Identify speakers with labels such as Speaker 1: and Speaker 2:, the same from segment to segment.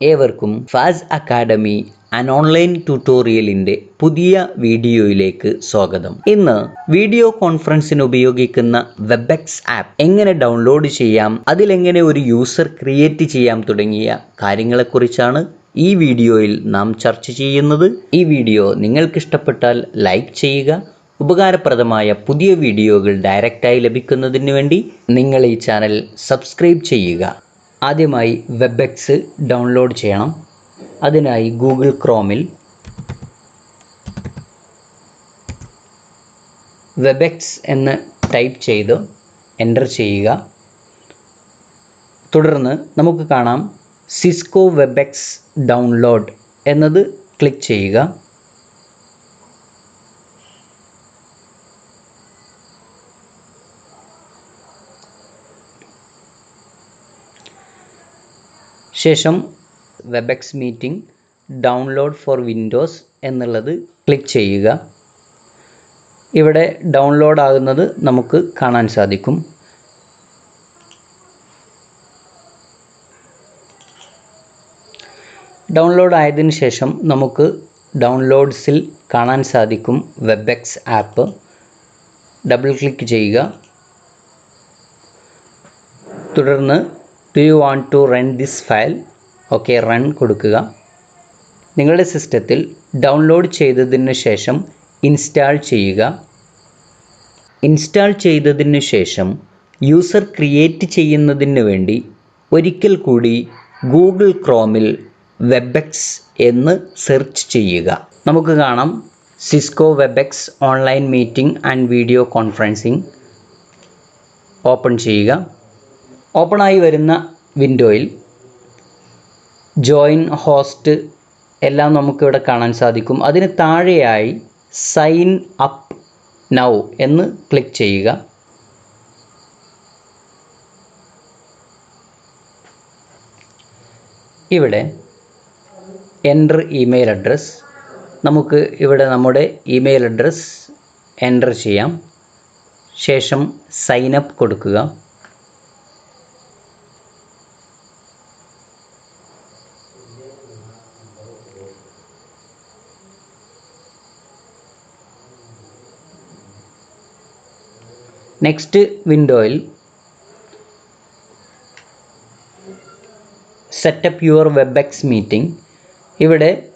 Speaker 1: ഏവർക്കും ഫാസ് academy an online ട്യൂട്ടോറിയലിന്റെ പുതിയ വീഡിയോയിലേക്ക് സ്വാഗതം. ഇന്ന് വീഡിയോ കോൺഫറൻസിന് ഉപയോഗിക്കുന്ന വെബെക്സ് ആപ്പ് എങ്ങനെ ഡൗൺലോഡ് ചെയ്യാം അതിലെങ്ങനെ ഒരു യൂസർ ക്രിയേറ്റ് ചെയ്യാം തുടങ്ങിയ കാര്യങ്ങളെക്കുറിച്ചാണ് ഈ വീഡിയോയിൽ നാം ചർച്ച ചെയ്യുന്നത്. ഈ വീഡിയോ നിങ്ങൾക്ക് ഇഷ്ടപ്പെട്ടാൽ ലൈക്ക് ചെയ്യുക ഉപകാരപ്രദമായ പുതിയ വീഡിയോകൾ ഡയറക്റ്റായി ലഭിക്കുന്നതിന് വേണ്ടി നിങ്ങൾ ഈ ചാനൽ സബ്സ്ക്രൈബ് ചെയ്യുക. ആദ്യമായി വെബെക്സ് ഡൗൺലോഡ് ചെയ്യണം. അതിനായി ഗൂഗിൾ ക്രോമിൽ വെബെക്സ് എന്ന് ടൈപ്പ് ചെയ്ത് എന്റർ ചെയ്യുക. തുടർന്ന് നമുക്ക് കാണാം സിസ്കോ വെബെക്സ് ഡൗൺലോഡ് എന്നത് ക്ലിക്ക് ചെയ്യുക. ശേഷം Webex meeting download for Windows എന്നുള്ളത് ക്ലിക്ക് ചെയ്യുക. ഇവിടെ ഡൗൺലോഡ് ആകുന്നത് നമുക്ക് കാണാൻ സാധിക്കും. ഡൗൺലോഡ് ആയതിന് ശേഷം നമുക്ക് ഡൗൺലോഡ്സിൽ കാണാൻ സാധിക്കും വെബെക്സ് ആപ്പ് ഡബിൾ ക്ലിക്ക് ചെയ്യുക. തുടർന്ന് do you want to run this file okay run കൊടുക്കുക. നിങ്ങളുടെ സിസ്റ്റത്തിൽ ഡൗൺലോഡ് ചെയ്തതിന് ശേഷം ഇൻസ്റ്റാൾ ചെയ്യുക. ഇൻസ്റ്റാൾ ചെയ്തതിന് ശേഷം യൂസർ ക്രിയേറ്റ് ചെയ്യുന്നതിന് വേണ്ടി ഒരിക്കൽ കൂടി ഗൂഗിൾ ക്രോമിൽ വെബെക്സ് എന്ന് സെർച്ച് ചെയ്യുക. നമുക്ക് കാണാം. Cisco Webex online meeting and video conferencing open ചെയ്യുക. ഓപ്പണായി വരുന്ന വിൻഡോയിൽ ജോയിൻ ഹോസ്റ്റ് എല്ലാം നമുക്കിവിടെ കാണാൻ സാധിക്കും. അതിന് താഴെയായി സൈൻ അപ്പ് നൗ എന്ന് ക്ലിക്ക് ചെയ്യുക. ഇവിടെ എന്റർ ഇമെയിൽ അഡ്രസ് നമുക്ക് ഇവിടെ നമ്മുടെ ഇമെയിൽ അഡ്രസ് എന്റർ ചെയ്യാം. ശേഷം സൈൻ അപ്പ് കൊടുക്കുക. നെക്സ്റ്റ് വിൻഡോയിൽ setup your Webex meeting ഇവിടെ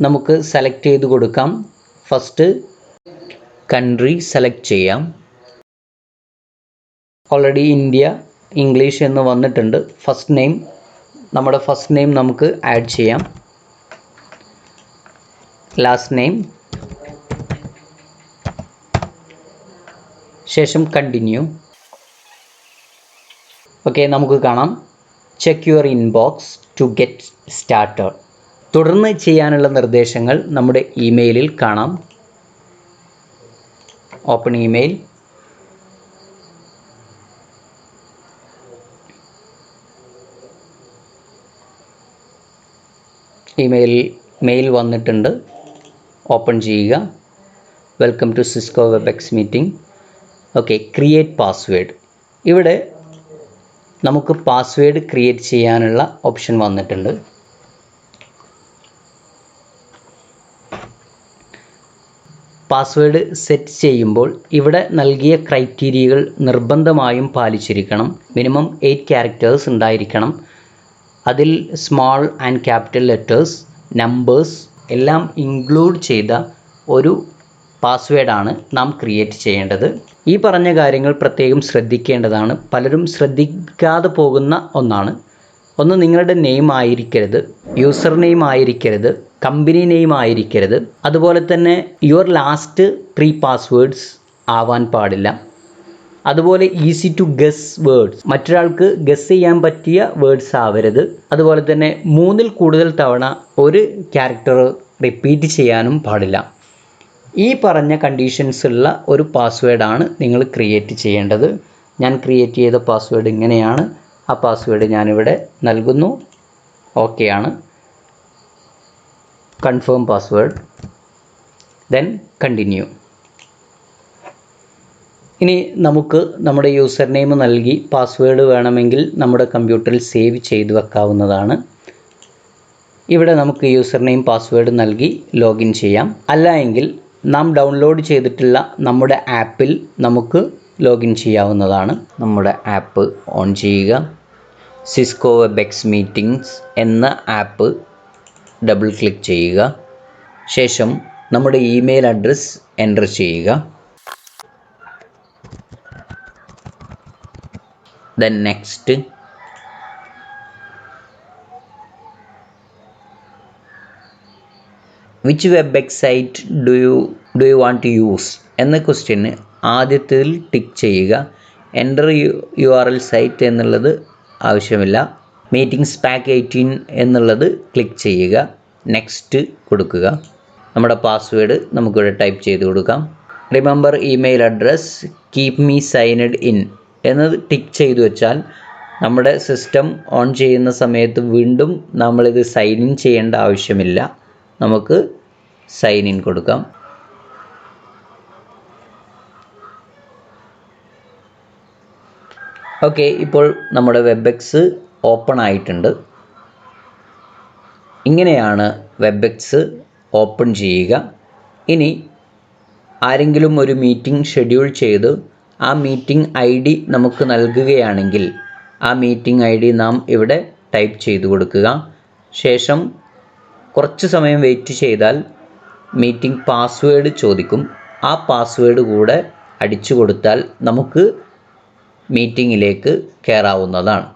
Speaker 1: നമുക്ക് സെലക്ട് ചെയ്ത് കൊടുക്കാം. ഫസ്റ്റ് കൺട്രി സെലക്ട് ചെയ്യാം. ഓൾറെഡി ഇന്ത്യ ഇംഗ്ലീഷ് എന്ന് വന്നിട്ടുണ്ട്. ഫസ്റ്റ് നെയിം നമ്മുടെ ഫസ്റ്റ് നെയിം നമുക്ക് ആഡ് ചെയ്യാം. ലാസ്റ്റ് നെയിം ശേഷം കണ്ടിന്യൂ ഓക്കെ നമുക്ക് കാണാം. Check your inbox to get started തുടർന്ന് ചെയ്യാനുള്ള നിർദ്ദേശങ്ങൾ നമ്മുടെ ഇമെയിലിൽ കാണാം. ഓപ്പൺ ഇമെയിൽ ഇമെയിൽ മെയിൽ വന്നിട്ടുണ്ട്. ഓപ്പൺ ചെയ്യുക. Welcome to Cisco Webex meeting okay create password ഇവിടെ നമുക്ക് പാസ്വേഡ് ക്രിയേറ്റ് ചെയ്യാനുള്ള ഓപ്ഷൻ വന്നിട്ടുണ്ട്. പാസ്വേഡ് സെറ്റ് ചെയ്യുമ്പോൾ ഇവിടെ നൽകിയ ക്രൈറ്റീരിയകൾ നിർബന്ധമായും പാലിച്ചിരിക്കണം. മിനിമം എയ്റ്റ് ക്യാരക്ടേഴ്സ് ഉണ്ടായിരിക്കണം. അതിൽ small and capital letters numbers എല്ലാം ഇൻക്ലൂഡ് ചെയ്ത ഒരു പാസ്വേഡാണ് നാം ക്രിയേറ്റ് ചെയ്യേണ്ടത്. ഈ പറഞ്ഞ കാര്യങ്ങൾ പ്രത്യേകം ശ്രദ്ധിക്കേണ്ടതാണ്. പലരും ശ്രദ്ധിക്കാതെ പോകുന്ന ഒന്നാണ്. ഒന്ന് നിങ്ങളുടെ നെയിം ആയിരിക്കരുത്. യൂസർ നെയിം ആയിരിക്കരുത്. കമ്പനി നെയിം ആയിരിക്കരുത്. അതുപോലെ തന്നെ യുവർ ലാസ്റ്റ് ത്രീ പാസ്വേഡ്സ് ആവാൻ പാടില്ല. അതുപോലെ ഈസി ടു ഗസ് വേർഡ്സ് മറ്റൊരാൾക്ക് ഗസ് ചെയ്യാൻ പറ്റിയ വേർഡ്സ് ആവരുത്. അതുപോലെ തന്നെ മൂന്നിൽ കൂടുതൽ തവണ ഒരു ക്യാരക്ടർ റിപ്പീറ്റ് ചെയ്യാനും പാടില്ല. ഈ പറഞ്ഞ കണ്ടീഷൻസ് ഉള്ള ഒരു പാസ്വേഡാണ് നിങ്ങൾ ക്രിയേറ്റ് ചെയ്യേണ്ടത്. ഞാൻ ക്രിയേറ്റ് ചെയ്ത പാസ്വേഡ് ഇങ്ങനെയാണ്. ആ പാസ്വേഡ് ഞാനിവിടെ നൽകുന്നു. ഓക്കെ ആണ്. കൺഫേം പാസ്വേഡ് ദെൻ കണ്ടിന്യൂ ഇനി നമുക്ക് നമ്മുടെ യൂസർ നെയിം നൽകി പാസ്വേഡ് വേണമെങ്കിൽ നമ്മുടെ കമ്പ്യൂട്ടറിൽ സേവ് ചെയ്ത് വെക്കാവുന്നതാണ്. ഇവിടെ നമുക്ക് യൂസർ നെയിം പാസ്വേഡ് നൽകി ലോഗിൻ ചെയ്യാം. അല്ല എങ്കിൽ നാം ഡൗൺലോഡ് ചെയ്തിട്ടുള്ള നമ്മുടെ ആപ്പിൽ നമുക്ക് ലോഗിൻ ചെയ്യാവുന്നതാണ്. നമ്മുടെ ആപ്പ് ഓൺ ചെയ്യുക. സിസ്കോ വെബെക്സ് മീറ്റിംഗ്സ് എന്ന ആപ്പ് ഡബിൾ ക്ലിക്ക് ചെയ്യുക. ശേഷം നമ്മുടെ ഇമെയിൽ അഡ്രസ്സ് എന്റർ ചെയ്യുക. Then next which web ex site do you do you want to use എന്ന ക്വസ്റ്റ്യന് ആദ്യത്തിൽ ടിക്ക് ചെയ്യുക. Enter U U R L site എന്നുള്ളത് ആവശ്യമില്ല. മീറ്റിംഗ്സ് പാക്ക് എയ്റ്റീൻ എന്നുള്ളത് ക്ലിക്ക് ചെയ്യുക. നെക്സ്റ്റ് കൊടുക്കുക. നമ്മുടെ പാസ്വേഡ് നമുക്കിവിടെ ടൈപ്പ് ചെയ്ത് കൊടുക്കാം. Remember email address keep me signed in എന്നത് ടിക്ക് ചെയ്തു വെച്ചാൽ നമ്മുടെ സിസ്റ്റം ഓൺ ചെയ്യുന്ന സമയത്ത് വീണ്ടും നമ്മളിത് സൈൻ ഇൻ ചെയ്യേണ്ട ആവശ്യമില്ല. നമുക്ക് സൈൻ ഇൻ കൊടുക്കാം. ഓക്കെ ഇപ്പോൾ നമ്മുടെ വെബെക്സ് ഓപ്പൺ ആയിട്ടുണ്ട്. ഇങ്ങനെയാണ് വെബെക്സ് ഓപ്പൺ ചെയ്യുക. ഇനി ആരെങ്കിലും ഒരു മീറ്റിംഗ് ഷെഡ്യൂൾ ചെയ്ത് ആ മീറ്റിംഗ് ഐ ഡി നമുക്ക് നൽകുകയാണെങ്കിൽ ആ മീറ്റിംഗ് ഐ ഡി നാം ഇവിടെ ടൈപ്പ് ചെയ്തു കൊടുക്കുക. ശേഷം കുറച്ച് സമയം വെയിറ്റ് ചെയ്താൽ മീറ്റിംഗ് പാസ്വേഡ് ചോദിക്കും. ആ പാസ്വേഡ് കൂടെ അടിച്ചു കൊടുത്താൽ നമുക്ക് മീറ്റിങ്ങിലേക്ക് കയറാവുന്നതാണ്